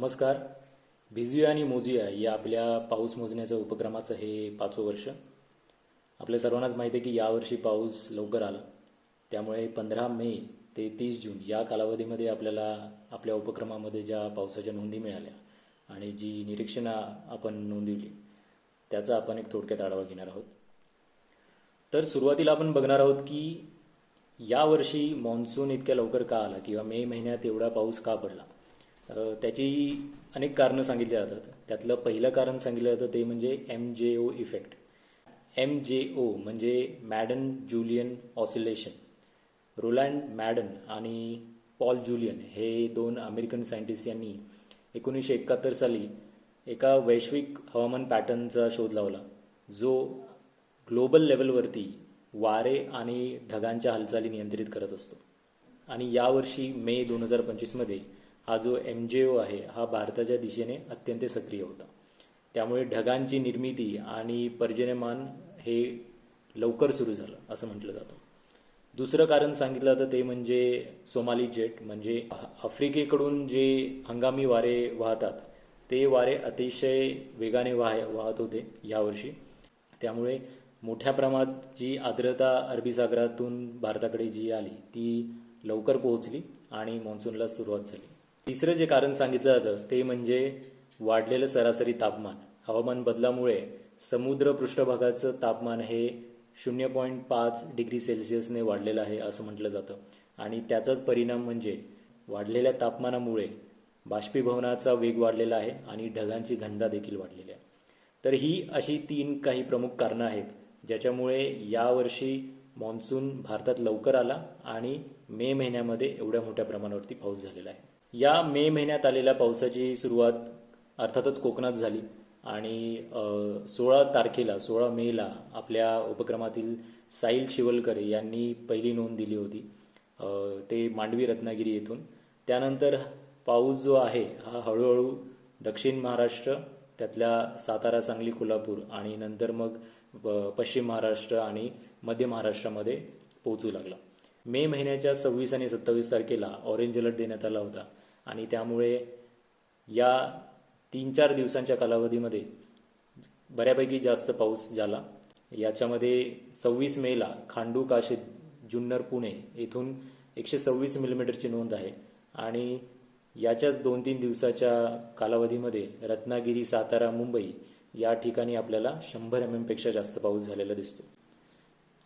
नमस्कार. भिजूया आणि मोजूया या आपल्या पाऊस मोजण्याच्या उपक्रमाचं हे पाचवं वर्ष. आपल्या सर्वांनाच माहिती आहे की यावर्षी पाऊस लवकर आला. त्यामुळे पंधरा मे ते तीस जून या कालावधीमध्ये आपल्याला आपल्या उपक्रमामध्ये ज्या पावसाच्या नोंदी मिळाल्या आणि जी निरीक्षणं आपण नोंदवली त्याचा आपण एक थोडक्यात आढावा घेणार आहोत. तर सुरुवातीला आपण बघणार आहोत की यावर्षी मान्सून इतक्या लवकर का आला किंवा मे महिन्यात एवढा पाऊस का पडला? त्याची अनेक कारणं सांगितली जातात. त्यातलं पहिलं कारण सांगितलं जातं ते म्हणजे एम जे ओ इफेक्ट एम जे ओ म्हणजे Madden Julian oscillation Roland Madden आणि पॉल जुलियन हे दोन अमेरिकन सायंटिस्ट यांनी एकोणीसशे एकाहत्तर साली एका वैश्विक हवामान पॅटर्नचा शोध लावला. जो ग्लोबल लेवलवरती वारे आणि ढगांच्या हालचाली नियंत्रित करत असतो. आणि यावर्षी मे दोन हजार पंचवीसमध्ये हा जो एम जे ओ आहे हा भारताच्या दिशेने अत्यंत सक्रिय होता. त्यामुळे ढगांची निर्मिती आणि पर्जन्यमान हे लवकर सुरू झालं असं म्हटलं जातं. दुसरं कारण सांगितलं जातं ते म्हणजे सोमाली जेट म्हणजे आफ्रिकेकडून जे हंगामी वारे वाहतात ते वारे अतिशय वेगाने वाह वाहत होते यावर्षी. त्यामुळे मोठ्या प्रमाणात जी आर्द्रता अरबी सागरातून भारताकडे जी आली ती लवकर पोहोचली आणि मान्सूनला सुरुवात झाली. तिसरं जे कारण सांगितलं जातं ते म्हणजे वाढलेलं सरासरी तापमान. हवामान बदलामुळे समुद्र पृष्ठभागाचं तापमान हे शून्य पॉईंट पाच डिग्री सेल्सिअसने वाढलेलं आहे असं म्हटलं जातं. आणि त्याचाच परिणाम म्हणजे वाढलेल्या तापमानामुळे बाष्पीभवनाचा वेग वाढलेला आहे आणि ढगांची घनता देखील वाढलेली आहे. तर ही अशी तीन काही प्रमुख कारणं आहेत ज्याच्यामुळे यावर्षी मान्सून भारतात लवकर आला आणि मे महिन्यामध्ये एवढ्या मोठ्या प्रमाणावरती पाऊस झालेला आहे. या मे महिन्यात आलेल्या पावसाची सुरुवात अर्थातच कोकणात झाली. आणि सोळा तारखेला सोळा मेला आपल्या उपक्रमातील साईल शिवलकर यांनी पहिली नोंद दिली होती ते मांडवी रत्नागिरी येथून. त्यानंतर पाऊस जो आहे हा हळूहळू दक्षिण महाराष्ट्र त्यातल्या सातारा सांगली कोल्हापूर आणि नंतर मग पश्चिम महाराष्ट्र आणि मध्य महाराष्ट्रामध्ये पोहोचू लागला. मे महिन्याच्या सव्वीस आणि सत्तावीस तारखेला ऑरेंज अलर्ट देण्यात आला होता. आणि त्यामुळे या तीन चार दिवसांच्या कालावधीमध्ये बऱ्यापैकी जास्त पाऊस झाला. याच्यामध्ये सव्वीस मेला खांडू काशी जुन्नर पुणे येथून एकशे सव्वीस मिलीमीटरची नोंद आहे. आणि याच्याच दोन तीन दिवसाच्या कालावधीमध्ये रत्नागिरी सातारा मुंबई या ठिकाणी आपल्याला शंभर एम एमपेक्षा जास्त पाऊस झालेला दिसतो.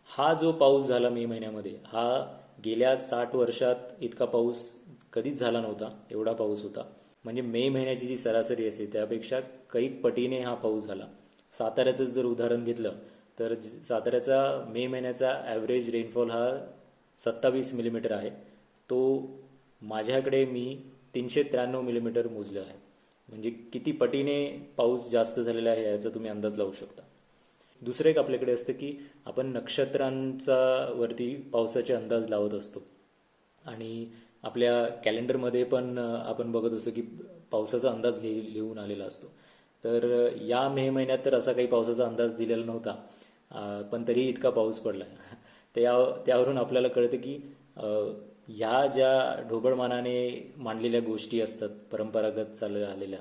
हा जो पाऊस झाला मे महिन्यामध्ये हा गेल्या साठ वर्षात इतका पाऊस कधीच झाला नव्हता एवढा पाऊस होता. म्हणजे मे महिन्याची जी सरासरी असते त्यापेक्षा कैक पटीने हा पाऊस झाला. साताऱ्याचं जर उदाहरण घेतलं तर साताऱ्याचा मे महिन्याचा ॲव्हरेज रेनफॉल हा सत्तावीस मिलीमीटर आहे. तो माझ्याकडे मी तीनशे त्र्याण्णव मिलीमीटर मोजलं आहे. म्हणजे किती पटीने पाऊस जास्त झालेला आहे याचा तुम्ही अंदाज लावू शकता. दुसरं एक आपल्याकडे असतं की आपण नक्षत्रांचा वरती पावसाचे अंदाज लावत असतो. आणि आपल्या कॅलेंडरमध्ये पण आपण बघत असतो की पावसाचा अंदाज लिहून आलेला असतो. तर या मे महिन्यात तर असा काही पावसाचा अंदाज दिलेला नव्हता. पण तरीही इतका पाऊस पडला. त्या त्यावरून आपल्याला कळतं की ह्या ज्या ढोबळमानाने मांडलेल्या गोष्टी असतात परंपरागत चालू आलेल्या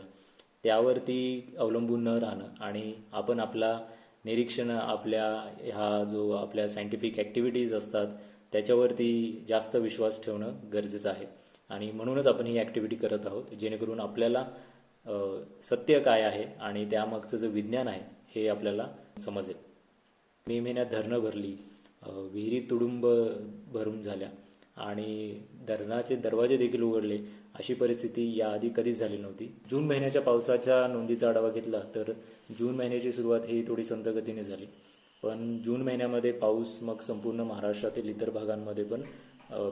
त्यावरती अवलंबून न राहणं आणि आपण आपला निरीक्षण आपल्या ह्या जो आपल्या सायंटिफिक ॲक्टिव्हिटीज असतात त्याच्यावरती जास्त विश्वास ठेवणं गरजेचं आहे. आणि म्हणूनच आपण ही ॲक्टिव्हिटी करत आहोत जेणेकरून आपल्याला सत्य काय आहे आणि त्यामागचं जे विज्ञान आहे हे आपल्याला समजेल. मे महिन्यात धरणं भरली विहिरी तुडुंब भरून झाल्या आणि धरणाचे दरवाजे देखील उघडले अशी परिस्थिती याआधी कधीच झाली नव्हती. जून महिन्याच्या पावसाच्या नोंदीचा आढावा घेतला तर जून महिन्याची सुरुवात ही थोडी संथगतीने झाली. पण जून महिन्यामध्ये पाऊस मग संपूर्ण महाराष्ट्रातील इतर भागांमध्ये पण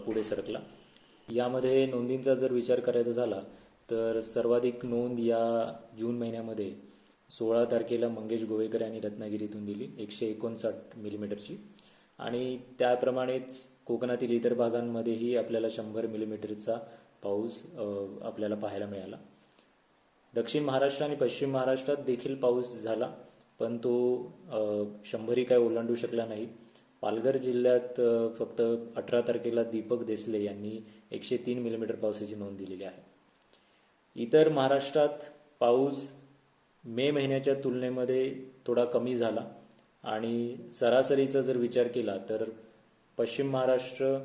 पुढे सरकला. यामध्ये नोंदींचा जर विचार करायचा झाला तर सर्वाधिक नोंद या जून महिन्यामध्ये सोळा तारखेला मंगेश गोवेकर यांनी रत्नागिरीतून दिली एकशे एकोणसाठ मिलीमीटरची. आणि त्याप्रमाणेच कोकणातील इतर भागांमध्येही आपल्याला शंभर मिलीमीटरचा पाऊस आपल्याला पाहायला मिळाला. दक्षिण महाराष्ट्र आणि पश्चिम महाराष्ट्रात देखील पाऊस झाला पण तो शंभरी काय ओलांडू शकला नाही. पालघर जिल्ह्यात फक्त अठरा तारखेला दीपक देसले यांनी एकशे तीन मिलीमीटर पावसाची नोंद दिलेली आहे. इतर महाराष्ट्रात पाऊस मे महिन्याच्या तुलनेमध्ये थोडा कमी झाला आणि सरासरीचा जर विचार केला तर पश्चिम महाराष्ट्र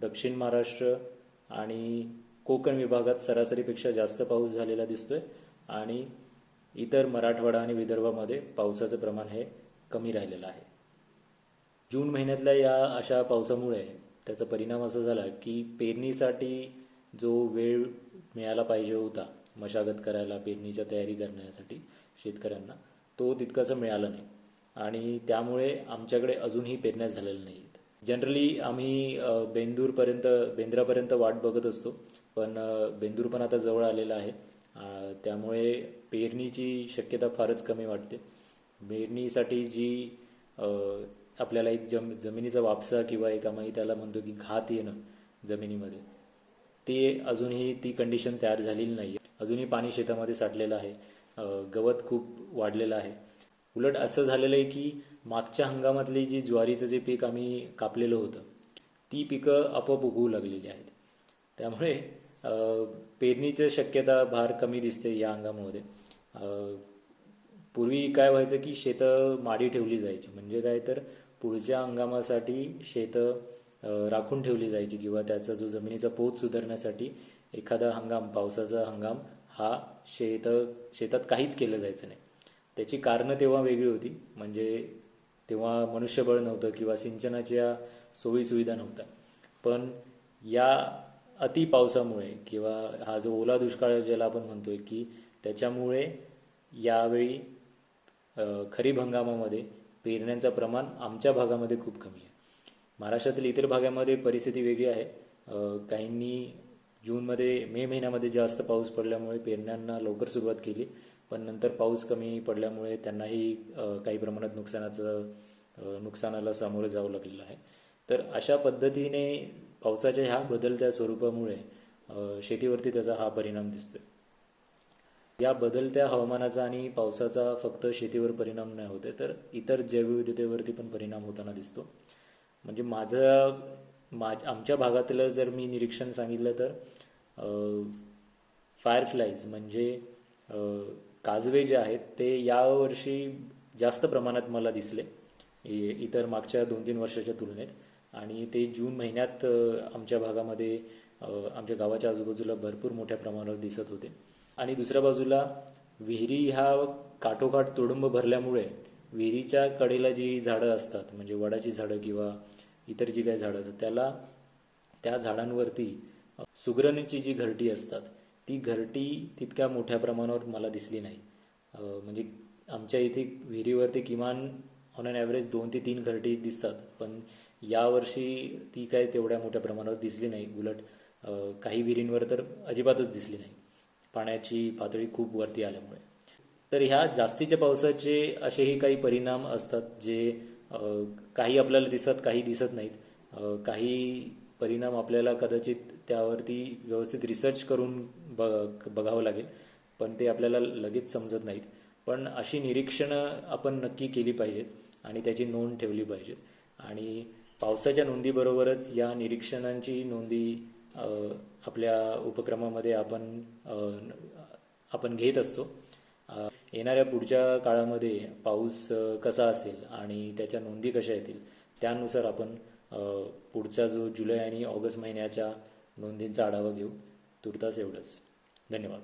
दक्षिण महाराष्ट्र आणि कोकण विभागात सरासरीपेक्षा जास्त पाऊस झालेला दिसतोय आणि इतर मराठवाडा आणि विदर्भामध्ये पावसाचं प्रमाण हे कमी राहिलेलं आहे. जून महिन्यातल्या या अशा पावसामुळे त्याचा परिणाम असा झाला की पेरणीसाठी जो वेळ मिळाला पाहिजे होता मशागत करायला पेरणीच्या तयारी करण्यासाठी शेतकऱ्यांना तो तितकासा मिळाला नाही. आणि त्यामुळे आमच्याकडे अजूनही पेरण्या झालेल्या नाहीत जनरली आम्ही बेंदूरपर्यंत बेंद्रापर्यंत वाट बघत असतो. पण बेंदूर पण आता जवळ आलेला आहे. त्यामुळे पेरणीची शक्यता फारच कमी वाटते. पेरणीसाठी जी आपल्याला एक जम जमिनीचा वापसा किंवा एक आम्ही त्याला म्हणतो की घात येणं जमिनीमध्ये ते अजूनही ती कंडिशन तयार झालेली नाही अजूनही पाणी शेतामध्ये साठलेलं आहे. गवत खूप वाढलेलं आहे. उलट असं झालेलं आहे की मागच्या हंगामातली जी ज्वारीचं जे पीक आम्ही कापलेलं होतं ती पिकं आपोआप उगवू लागलेली आहेत. त्यामुळे पेरणीची शक्यता भार कमी दिसते या हंगामामध्ये पूर्वी काय व्हायचं की शेतं माडी ठेवली जायची. म्हणजे काय तर पुढच्या हंगामासाठी शेतं राखून ठेवली जायची किंवा त्याचा जो जमिनीचा पोत सुधारण्यासाठी एखादा हंगाम पावसाचा हंगाम हा शेत शेतात काहीच केलं जायचं नाही. त्याची कारणं तेव्हा वेगळी होती. म्हणजे तेव्हा मनुष्यबळ नव्हतं किंवा सिंचनाच्या सोयीसुविधा नव्हत्या. पण या अति पावसामुळे किंवा हा जो ओला दुष्काळ ज्याला आपण म्हणतोय की त्याच्यामुळे यावेळी खरीप हंगामामध्ये पेरण्यांचं प्रमाण आमच्या भागामध्ये खूप कमी आहे. महाराष्ट्रातील इतर भागामध्ये परिस्थिती वेगळी आहे. काहींनी जूनमध्ये मे महिन्यामध्ये जास्त पाऊस पडल्यामुळे पेरण्यांना लवकर सुरुवात केली पण नंतर पाऊस कमी पडल्यामुळे त्यांनाही काही प्रमाणात नुकसानाचं नुकसानाला सामोरं जावं लागलेलं आहे. तर अशा पद्धतीने पावसाच्या ह्या बदलत्या स्वरूपामुळे शेतीवरती त्याचा हा परिणाम दिसतोय. या बदलत्या हवामानाचा आणि पावसाचा फक्त शेतीवर परिणाम नाही होते तर इतर जैवविविधतेवरती पण परिणाम होताना दिसतो. म्हणजे माझं मा आमच्या भागातलं जर मी निरीक्षण सांगितलं तर फायरफ्लाईज म्हणजे काजवे जे आहेत ते यावर्षी जास्त प्रमाणात मला दिसले इतर मागच्या दोन तीन वर्षाच्या तुलनेत. आणि ते जून महिन्यात आमच्या भागामध्ये आमच्या गावाच्या आजूबाजूला भरपूर मोठ्या प्रमाणावर दिसत होते. आणि दुसऱ्या बाजूला विहिरी ह्या काठोकाठ तुडुंब भरल्यामुळे विहिरीच्या कडेला जी झाडं असतात म्हणजे वडाची झाडं किंवा इतर जी काही झाडं असतात त्याला त्या झाडांवरती सुगरणीची जी घरटी असतात ती घरटी तितक्या मोठ्या प्रमाणावर मला दिसली नाही. म्हणजे आमच्या इथे विहिरीवरती किमान ऑन अन ॲव्हरेज दोन ते तीन घरटी दिसतात पण यावर्षी ती काय तेवढ्या मोठ्या प्रमाणावर दिसली नाही. उलट काही विहिरींवर तर अजिबातच दिसली नाही. पाण्याची पातळी खूप वरती आल्यामुळे. तर ह्या जास्तीच्या पावसाचे असेही काही परिणाम असतात जे काही आपल्याला दिसतात काही दिसत नाहीत. काही परिणाम आपल्याला कदाचित त्यावरती व्यवस्थित रिसर्च करून ब बघावं लागेल पण ते आपल्याला लगेच समजत नाहीत. पण अशी निरीक्षणं आपण नक्की केली पाहिजेत आणि त्याची नोंद ठेवली पाहिजे आणि पावसाच्या नोंदीबरोबरच या निरीक्षणांची नोंदी आपल्या उपक्रमामध्ये आपण आपण घेत असतो. येणाऱ्या पुढच्या काळामध्ये पाऊस कसा असेल आणि त्याच्या नोंदी कशा येतील त्यानुसार आपण पुढचा जो जुलै आणि ऑगस्ट महिन्याच्या नोंदींचा आढावा घेऊ. तुर्तास एवढंच. धन्यवाद.